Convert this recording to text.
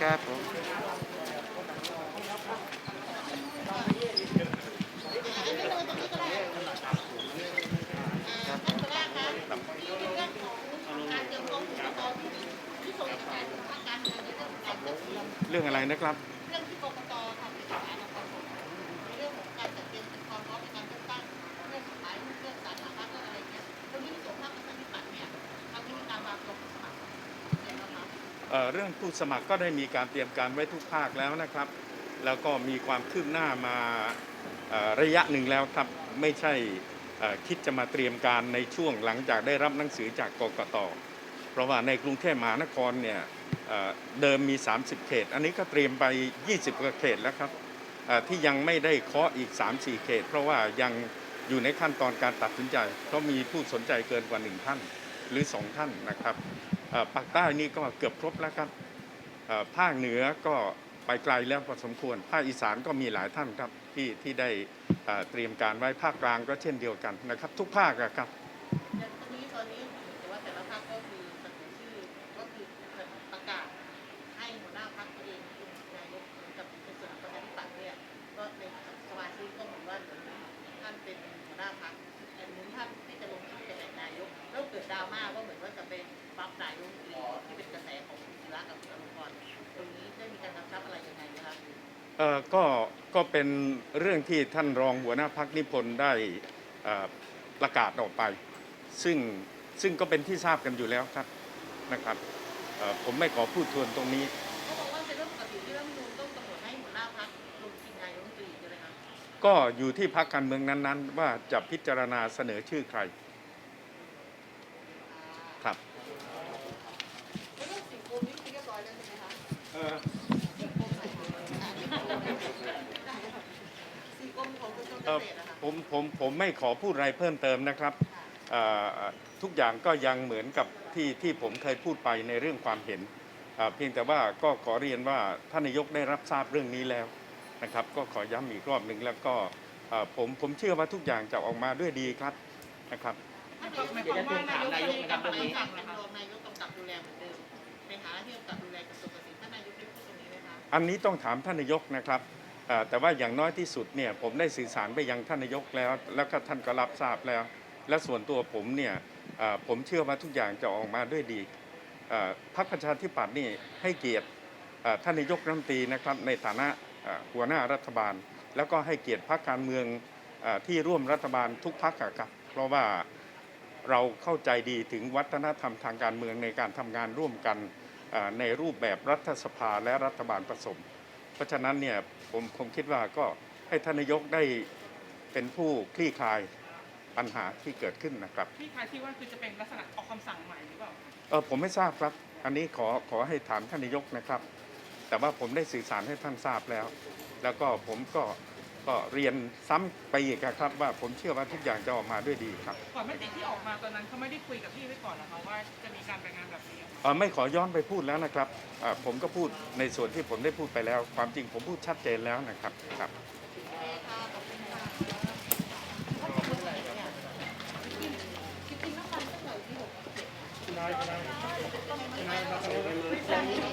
ครับผมเรื่องอะไรนะครับ เรื่องผู้สมัครก็ได้มีการเตรียมการไว้ทุกภาคแล้วนะครับ แล้วก็มีความคืบหน้ามาระยะหนึ่งแล้วครับไม่ใช่คิดจะมาเตรียมการในช่วงหลังจากได้รับหนังสือจากกกตเพราะว่าในกรุงเทพมหานครเนี่ยเดิมมี 30 เขต อันนี้ก็เตรียมไป 20กว่าเขตแล้วครับที่ยังไม่ได้เคาะอีก 3-4 เขต เพราะว่ายังอยู่ในขั้นตอนการตัดสินใจ เพราะมีผู้สนใจเกินกว่า 1 ท่านหรือ 2 ท่านนะครับ เอ่อภาคใต้นี่ก็เกือบครบแล้วครับภาคเหนือก็ไปไกลแล้วพอสมควร ภาคอีสานก็มีหลายท่านครับที่ที่ได้เตรียมการไว้ภาคกลางก็เช่นเดียวกันนะครับ ทุกภาคครับอย่ตรงนี้ตอนนี้แต่ว่าแต่ละพรรคก็คือเสนอชื่อก็คือประกาศให้หัวหน้าพรรคตัวเองเป็นนายกกับในส่วงประชาธิปัตย์เนี่ยก็ในสมาชิกก็เหมือนว่าเหมือนท่านเป็นหัวหน้าพรรคแต่หนุนท่านที่จะลงายกแล้วเกิดดราม่าก็เหมือนว่าจะเป็นปรับนายกอีกที่เป็นกระแสของคุณศิระกับคุณอนุพรตรงนี้ได้มีการกำชับอะไรยังไงไหมคะเอ่อก็ก็เป็นเรื่องที่ท่านรองหัวหน้าพักนิพนธ์ได้เอ่อประกาศออกไป ซึ่งซึ่งก็เป็นที่ทราบกันอยู่แล้วครับนะครับเอ่อผมไม่ขอพูดทวนตรงนี้ เขาบอกว่าเป็นเรื่องปกติที่รัฐธรรมนูญต้องกำหนดให้หัวหน้าพรรคลงชิงนายกรัฐมนตรีใช่ไหมคะ ก็อยู่ที่พักการเมืองนั้นๆ ว่าจะพิจารณาเสนอชื่อใครครับแล้ว เออเอ่อผมผมผมไม่ขอพูดอะไรเพิ่มเติมนะครับเอ่อทุกอย่างก็ยังเหมือนกับที่ที่ผมเคยพูดไปในเรื่องความเห็นเอ่อเพียงแต่ว่าก็ขอเรียนว่าท่านนายกได้รับทราบเรื่องนี้แล้วนะครับ ก็ขอย้ำอีกรอบหนึ่งแล้วก็เอ่อผมผมเชื่อว่าทุกอย่างจะออกมาด้วยดีครับนะครับ ถ้านายกไม่บอกว่านายกจะยังกลับมาสั่งเป็นรองนายกกำกับดูแลเหมือนเดิมในฐานะที่กำกับดูแลกระทรวงเกษตรท่านนายกได้พูดตรงนี้ไหมคะ อันนี้ต้องถามท่านนายกนะครับเอ่อแต่ว่าอย่างน้อยที่สุดเนี่ยผมได้สื่อสารไปยังท่านนายกแล้ว แล้วก็ท่านก็รับทราบแล้ว และส่วนตัวผมเนี่ยเอ่อผมเชื่อว่าทุกอย่างจะออกมาด้วยดีเอ่อพรรคประชาธิปัตย์นี่ให้เกียรติเอ่อท่านนายกรัฐมนตรีนะครับในฐานะเอ่อหัวหน้ารัฐบาล แล้วก็ให้เกียรติพรรคการเมืองเอ่อที่ร่วมรัฐบาลทุกพรรคอะครับเพราะว่า เราเข้าใจดีถึงวัฒนธรรมทางการเมืองในการทำงานร่วมกันเอ่อในรูปแบบรัฐสภาและรัฐบาลผสม เพราะฉะนั้นเนี่ยผมผมคิดว่าก็ให้ท่านนายกได้เป็นผู้คลี่คลายปัญหาที่เกิดขึ้นนะครับที่ท้ายที่ว่าคือจะเป็นลักษณะออกคำสั่งใหม่หรือเปล่าเออผมไม่ทราบครับ อันนี้ขอขอให้ถามท่านนายกนะครับ แต่ว่าผมได้สื่อสารให้ท่านทราบแล้ว แล้วก็ผมก็ ก็เรียนซ้ำไปอีกครับว่าผมเชื่อว่าทุกอย่างจะออกมาด้วยดีครับก่อนมติที่ออกมาตอนนั้นเขาไม่ได้คุยกับพี่ไว้ก่อนเหรอคะว่าจะมีการรายงานแบบนี้เอ่อไม่ขอย้อนไปพูดแล้วนะครับเอ่อผมก็พูดในส่วนที่ผมได้พูดไปแล้ว ความจริงผมพูดชัดเจนแล้วนะครับครับโอเคค่ะขอบคุณค่ะถ้าเป็นเมื่อไหร่เนี่ยจริงๆแล้วมันก็เหนื่อยที่หกเจ็ดเนี่ย